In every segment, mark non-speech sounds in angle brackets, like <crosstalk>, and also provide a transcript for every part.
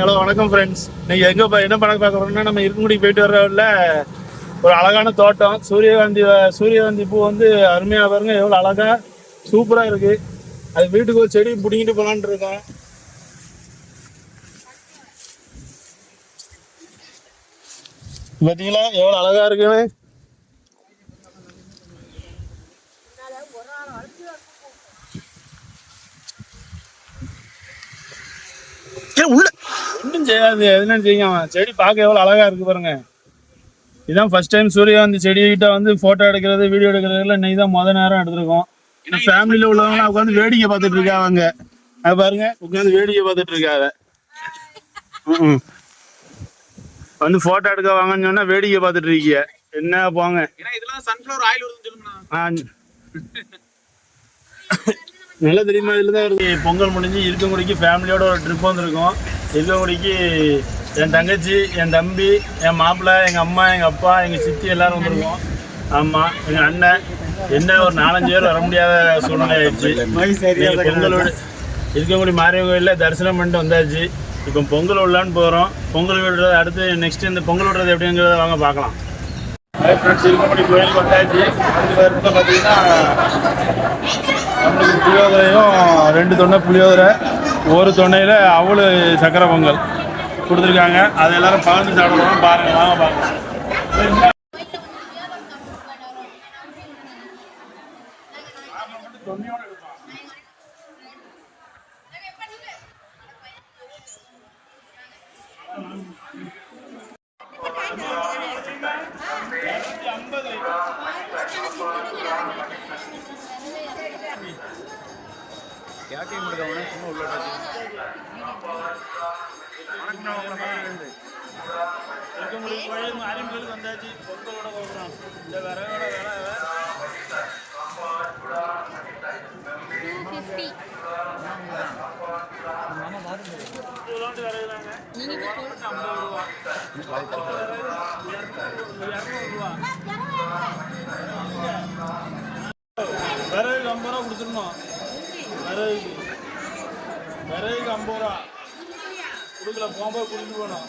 Hello வணக்கம் friends இன்னைக்கு எங்கே இப்போ என்ன பண்ண பார்க்க போறோம்னா நம்ம இருக்குமுடி போயிட்டு வர்றதுல ஒரு அழகான தோட்டம். சூரியகாந்தி சூரியகாந்தி பூ வந்து அருமையாக பாருங்க. எவ்வளோ அழகாக சூப்பராக இருக்கு. அது வீட்டுக்கு ஒரு செடி பிடிங்கிட்டு போலான்னு இருக்கேன். பார்த்தீங்களா எவ்வளோ அழகாக இருக்குன்னு? ஒன்றும் செய்யாது. எதுன்னு செய்யும் செடி பார்க்க எவ்வளோ அழகா இருக்கு பாருங்க. இதான் ஃபர்ஸ்ட் டைம் சூரியகாந்தி செடிகிட்ட வந்து ஃபோட்டோ எடுக்கிறது வீடியோ எடுக்கிறதுல இன்னைக்கு தான் முத நேரம் எடுத்திருக்கோம். ஃபேமிலியில் உள்ளவங்க உட்காந்து வேடிக்கை பார்த்துட்டு இருக்காங்க. அது பாருங்க. உட்காந்து வேடிக்கை பார்த்துட்டு இருக்காங்க. வந்து ஃபோட்டோ எடுக்க வாங்கன்னு சொன்னா வேடிக்கை பார்த்துட்டு இருக்கீங்க. என்ன போங்க. ஏன்னா. நல்லா தெரியுமா? இதில் தான் இருக்கு பொங்கல் முடிஞ்சு இருக்கங்குடிக்கு ஃபேமிலியோட ஒரு ட்ரிப் வந்திருக்கோம். இருக்கங்குடிக்கு என் தங்கச்சி என் தம்பி என் மாப்பிள்ளை எங்கள் அம்மா எங்கள் அப்பா எங்கள் சித்தி எல்லாரும் வந்திருக்கோம். ஆமாம் எங்கள் அண்ணன். என்ன ஒரு நாலஞ்சு பேர் வர முடியாத சூழ்நிலை ஆயிடுச்சு. இன்னைக்கு பொங்கல் விடு- இருக்கங்குடி மாரியம்மன் கோயிலில் தரிசனம் பண்ணிட்டு வந்தாச்சு. இப்போ பொங்கல் விடலான்னு போகிறோம் பொங்கல் விடுறது அடுத்து நெக்ஸ்ட் இந்த பொங்கல் விடுறது எப்படிங்கிறத வாங்க பார்க்கலாம். இருக்கங்குடி கோயிலுக்கு வந்தாச்சு வந்து பேருக்கு பார்த்தீங்கன்னா. நம்மளுக்கு புளியோதரையும் ரெண்டு தொண்டை புளியோதரை. ஒரு தொண்டையில் அவ்வளோ சக்கரை பொங்கல் கொடுத்துருக்காங்க. அதை எல்லாரும் பகிர்ந்து சாப்பிடணும். பாருங்க வாங்க பாருங்க கேட்க முடியாதவன சும்மா உள்ள இருக்கங்குடி கோயில் மாரியம்மன் கோயிலுக்கு வந்தாச்சு. பொங்கலோட கோபுரம் இந்த விறகோட விலை விறகு ஐம்பது ரூபா கொடுத்துருந்தோம். விறகுக்கு விறகுக்கு ஐம்பது ரூபா கொடுக்கல போகும்போது குடிச்சு போனோம்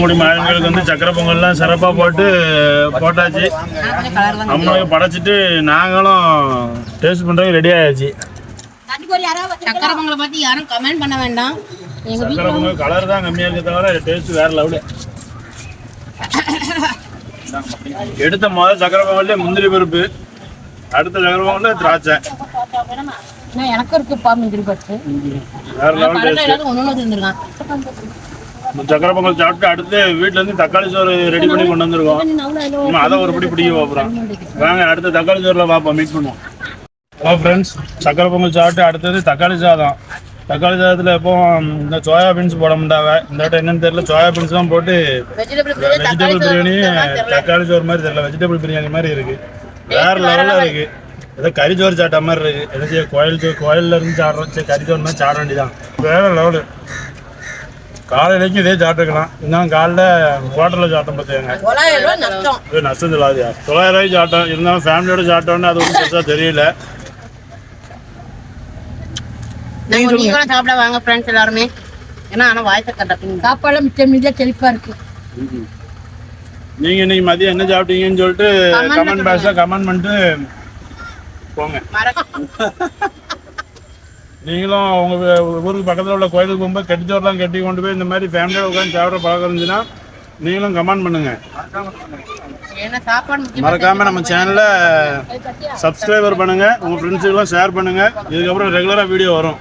குடி வந்து சக்கரை பொங்கல்லாம் சிறப்பாக போட்டு போட்டாச்சு. அம்மனுக்கு படைச்சிட்டு நாங்களும் டேஸ்ட் பண்ணுறதுக்கு ரெடி ஆயாச்சு. சக்கரை பொங்கலை பற்றி யாரும் கமெண்ட் பண்ண வேண்டாம். சக்கரை பொங்கல் கலர் தான் கம்மியாக இருக்க தவிர டேஸ்ட் வேறு லெவலு எடுத்த முதல் சக்கரை பொங்கல்ல முந்திரி பருப்பு அடுத்த சக்கரை பொங்கல்ல திராட்சை எனக்கும் இருக்குப்பா முந்திரி பருப்பு. வேற லெவல் டேஸ்ட் சக்கரை பொங்கல் சாப்பிட்டு அடுத்து வீட்ல இருந்து தக்காளி சோறு ரெடி பண்ணி கொண்டு வந்திருக்கோம். அதை ஒரு பிடி பிடிக்க பார்ப்போம். வாங்க அடுத்து தக்காளி சோறுல பார்ப்போம் மீட் பண்ணுவோம். ஹலோ ஃப்ரெண்ட்ஸ் சக்கரை பொங்கல் சாப்பிட்டு அடுத்தது தக்காளி சாதம். தக்காளி சாதத்தில் எப்போ இந்த சோயா பீன்ஸ் போட முடியாவ இந்த வாட்டி என்னன்னு தெரியல சோயா பீன்ஸ் தான் போட்டு வெஜிடபிள் பிரியாணி தக்காளி சோறு மாதிரி தெரியல வெஜிடபிள் பிரியாணி மாதிரி இருக்கு. வேற லெவலில் இருக்கு. ஏதோ கறி சோறு சாப்பிட்ட மாதிரி இருக்கு. எதை செய்ய கோயில் சோறு கோயில்ல இருந்து சாப்பிட்றோம் சரி கறி சோறு மாதிரி சாப்பிட வேண்டியதான் வேற லெவலு காலையிலைக்கும் இதே சாப்பிட்டுக்கலாம். இன்னும் காலைல ஹோட்டலில் சாப்பிட்டோம் பார்த்துக்கங்க. ரூபாய் நஷ்டம். தொள்ளாயிரம் ரூபாய்க்கு சாப்பிட்டோம். இருந்தாலும் ஃபேமிலியோட சாப்பிட்டோன்னு அது ஒன்றும் பெருசாக தெரியல. நீங்களும் சாப்பிட வாங்க ஃப்ரெண்ட்ஸ் எல்லாருமே. ஏன்னா ஆனால் வாய்ஸை கட்டப்பீங்க சாப்பாடு மிச்சம் மீதியாக செழிப்பா இருக்கு. நீங்கள் இன்னைக்கு மதியம் என்ன சாப்பிட்டீங்கன்னு சொல்லிட்டு கமெண்ட் பாக்ஸில் கமெண்ட் பண்ணிட்டு போங்க. <laughs> நீங்களும் உங்கள் ஊருக்கு பக்கத்தில் உள்ள கோயிலுக்கு போகும்போது கட்டிச்சோர்லாம் கட்டி கொண்டு போய் இந்த மாதிரி ஃபேமிலியோட உட்காந்து சாப்பிட்ற பழக்கம் இருந்துச்சுன்னா நீங்களும் கமெண்ட் பண்ணுங்க. ஏன்னா சாப்பாடு முக்கியம் மறக்காம நம்ம சேனலை சப்ஸ்கிரைபர் பண்ணுங்க. உங்க ஃப்ரெண்ட்ஸுக்கெல்லாம் ஷேர் பண்ணுங்க. இதுக்கப்புறம் ரெகுலராக வீடியோ வரும்.